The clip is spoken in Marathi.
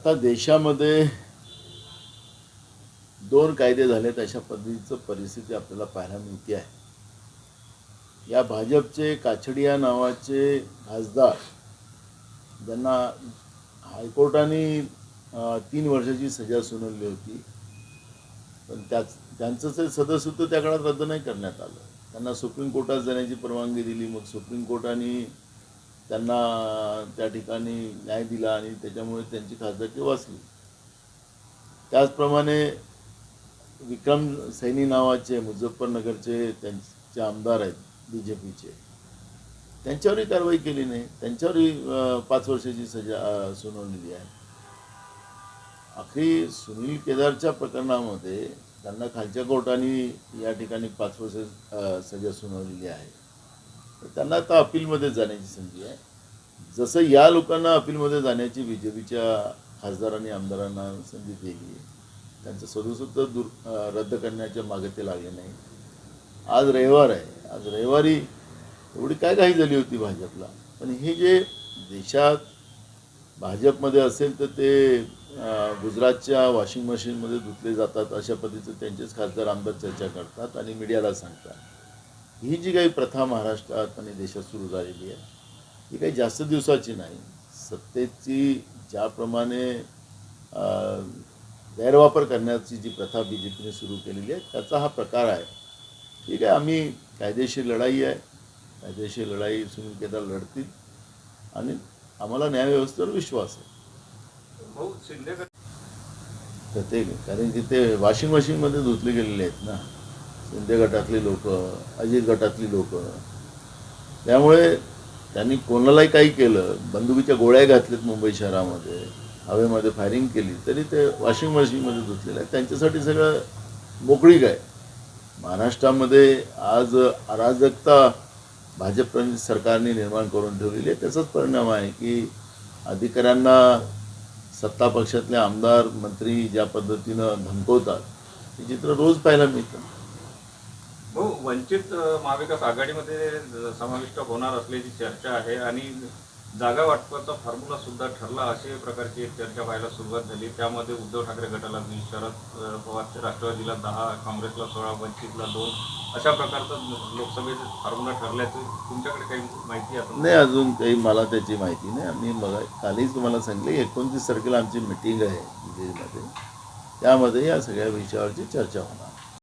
आता देशामध्ये दोन कायदे झालेत अशा पद्धतीचं परिस्थिती आपल्याला पाहायला मिळते आहे. या भाजपचे काछडिया नावाचे खासदार ज्यांना हायकोर्टाने तीन वर्षाची सजा सुनावली होती पण त्याच त्यांचं ते सदस्यत्व त्या काळात रद्द नाही करण्यात आलं. त्यांना सुप्रीम कोर्टात जाण्याची परवानगी दिली मग सुप्रीम कोर्टाने त्यांना त्या ठिकाणी न्याय दिला आणि त्याच्यामुळे त्यांची खासदारकी वाचली. त्याचप्रमाणे विक्रम सैनी नावाचे मुझफ्फरनगरचे त्यांचे आमदार आहेत बी जे पीचे त्यांच्यावरही कारवाई केली नाही. त्यांच्यावरही पाच वर्षाची सजा सुनावलेली आहे. अखेरी सुनील केदारच्या प्रकरणामध्ये त्यांना खालच्या कोर्टाने या ठिकाणी पाच वर्ष सजा सुनावलेली आहे. तर त्यांना आता अपीलमध्ये जाण्याची संधी आहे. जसं या लोकांना अपीलमध्ये जाण्याची बी जे पीच्या खासदारांनी आमदारांना संधी दिली त्यांचं सदस्यत्व दूर रद्द करण्याच्या मागे ते लागले नाही आज रविवार आहे. आज रविवारी एवढी काय काही झाली होती भाजपला? पण हे जे देशात भाजपमध्ये असेल तर ते गुजरातच्या वॉशिंग मशीनमध्ये धुतले जातात अशा पद्धतीचं त्यांचेच खासदार आमदार चर्चा करतात आणि मीडियाला सांगतात. ही जी काही प्रथा महाराष्ट्रात आणि देशात सुरू झालेली आहे ही काही जास्त दिवसाची नाही. सत्तेची ज्याप्रमाणे गैरवापर करण्याची जी प्रथा बी जे पीने सुरू केलेली आहे त्याचा हा प्रकार आहे. ठीक आहे आम्ही कायदेशीर लढाई आहे. कायदेशीर लढाई सुनील केदार लढतील. आणि आम्हाला न्यायव्यवस्थेवर विश्वास आहे. तर ते कारण की ते वॉशिंग मशीनमध्ये धुतले गेलेले आहेत ना. शिंदे गटातली लोक अजित गटातली लोक. त्यामुळे त्यांनी कोणालाही काही केलं बंदुकीच्या गोळ्या घातल्यात मुंबई शहरामध्ये हवेमध्ये फायरिंग केली तरी ते वॉशिंग मशीनमध्ये धुतलेलं आहे. त्यांच्यासाठी सगळं मोकळीक आहे. महाराष्ट्रामध्ये आज अराजकता भाजप सरकारने निर्माण करून ठेवलेली आहे. त्याचाच परिणाम आहे की अधिकाऱ्यांना सत्ता पक्षातले आमदार मंत्री ज्या पद्धतीनं धमकवतात हे चित्र रोज पाहायला मिळतं. हो वंचित महाविकास आघाडीमध्ये समाविष्ट होणार असल्याची चर्चा आहे आणि जागा वाटपाचा फॉर्म्युला सुद्धा ठरला अशा प्रकारची चर्चा व्हायला सुरुवात झाली. त्यामध्ये उद्धव ठाकरे गटाला वीस शरद अ, पवारच्या राष्ट्रवादीला दहा काँग्रेसला सोळा वंचितला दोन अशा प्रकारचा लोकसभेचा फॉर्म्युला ठरल्याचं तुमच्याकडे काही माहिती आहे? नाही अजून काही मला त्याची माहिती नाही. आम्ही मग कालीच तुम्हाला सांगितलं एकोणतीस तारखेला आमची मिटिंग आहे दिल्लीमध्ये त्यामध्ये या सगळ्या विषयावरची चर्चा होणार.